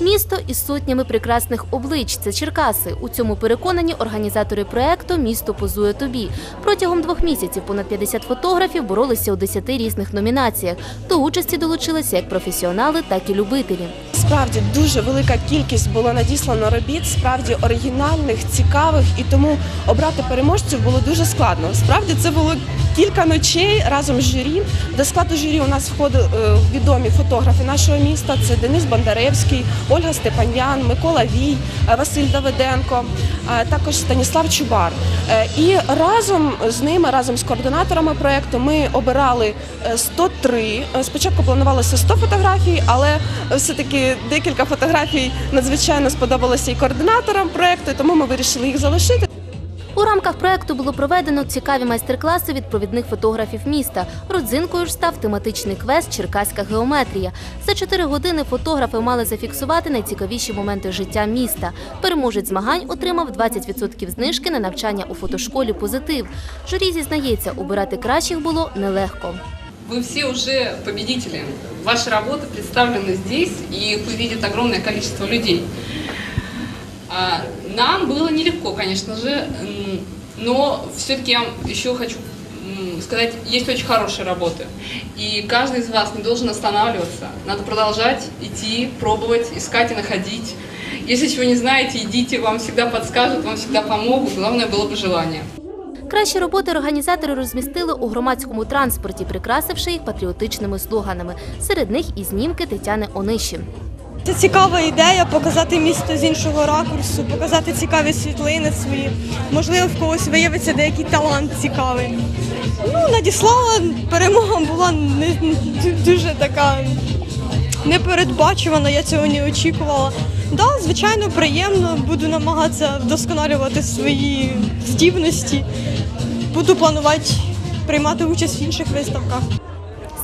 Місто із сотнями прекрасних облич це Черкаси. У цьому переконані організатори проекту Місто позує тобі. Протягом двох місяців понад 50 фотографів боролися у 10 різних номінаціях. До участі долучилися як професіонали, так і любителі. Справді дуже велика кількість було надіслано робіт, справді оригінальних, цікавих, і тому обрати переможців було дуже складно. Справді це було кілька ночей разом з журі. До складу журі у нас входили е, відомі фотографи нашого міста. Це Денис Бондаревський, Ольга Степанян, Микола Вій, е, Василь Давиденко, також Станіслав Чубар. Е, І разом з ними, разом з координаторами проекту, ми обирали е, 103. Е, Спочатку планувалося 100 фотографій, але все-таки декілька фотографій надзвичайно сподобалося і координаторам проекту, тому ми вирішили їх залишити. У рамках проекту було проведено цікаві майстер-класи від провідних фотографів міста. Родзинкою ж став тематичний квест Черкаська геометрія. За чотири години фотографи мали зафіксувати найцікавіші моменти життя міста. Переможець змагань отримав 20% знижки на навчання у фотошколі Позитив. Журі зізнається, обирати кращих було нелегко. Вы все уже победители. Ваши работы представлены здесь, и их увидит огромное количество людей. А, Нам было нелегко, конечно же, м, но все-таки я вам еще хочу м, сказать, есть очень хорошие работы. И каждый из вас не должен останавливаться. Надо продолжать идти, пробовать, искать и находить. Если чего не знаете, идите, вам всегда подскажут, вам всегда помогут. Главное было бы желание. Кращі роботи організатори розмістили у громадському транспорті, прикрасивши їх патріотичними слоганами. Серед них і знімки Тетяни Онищі. Це цікава ідея показати місто з іншого ракурсу, показати цікаві світлини свої. Можливо, в когось виявиться деякий талант цікавий. Ну, надіслала, перемога була не дуже така непередбачувана, я цього не очікувала. Да, звичайно, приємно, буду намагатися вдосконалювати свої здібності. Буду планувати приймати участь в інших виставках.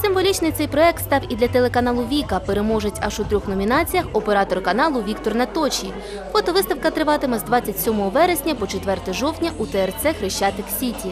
Символічний цей проект став і для телеканалу Віка. Переможець аж у трьох номінаціях оператор каналу Віктор Наточій. Фотовиставка триватиме з 27 вересня по 4 жовтня у ТРЦ Хрещатик Сіті.